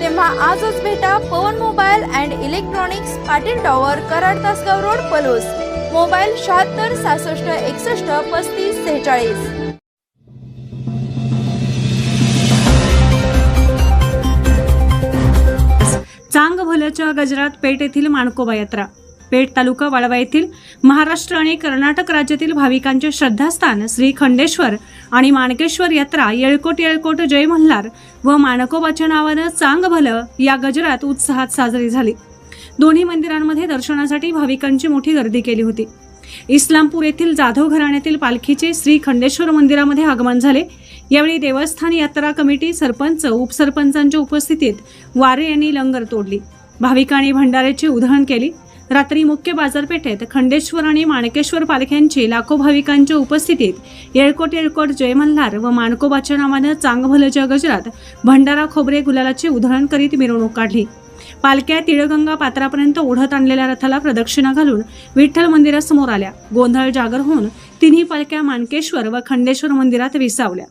तेव्हा आजच भेटा Pawan mobile and electronics Patil tower Karad Tasgaon road Palus. Mobile शहात्तर सहासष्ट एकसष्ट पस्तीस सेहेचाळीस. चांग भल्याच्या गजरात पेठ येथील माणकोबा यात्रा. पेठ तालुका वाळवा येथील महाराष्ट्र आणि कर्नाटक राज्यातील भाविकांचे श्रद्धास्थान श्री खंडेश्वर आणि माणकेश्वर यात्रा येळकोट येळकोट जय मल्हार व माणकोबाच्या नावानं चांग भलं या गजरात उत्साहात साजरी झाली. दोन्ही मंदिरांमध्ये दर्शनासाठी भाविकांची मोठी गर्दी केली होती. इस्लामपूर येथील जाधव घराण्यातील पालखीचे श्री खंडेश्वर मंदिरामध्ये आगमन झाले. यावेळी देवस्थान यात्रा कमिटी सरपंच उपसरपंचांच्या उपस्थितीत वारे यांनी लंगर तोडली. भाविकांनी भंडाऱ्याची उधळण केली. रात्री मुख्य बाजारपेठेत खंडेश्वर आणि माणकेश्वर पालख्यांची लाखो भाविकांच्या उपस्थितीत येळकोट येळकोट जय मल्हार व माणकोबाच्या नावानं चांगभलच्या गजरात भंडारा खोबरे गुलालाची उधळण करीत मिरवणूक काढली. पालख्या तिळगंगा पात्रापर्यंत ओढत आणलेल्या रथाला प्रदक्षिणा घालून विठ्ठल मंदिरासमोर आल्या. गोंधळ जागर होऊन तिन्ही पालख्या माणकेश्वर व खंडेश्वर मंदिरात विसावल्या.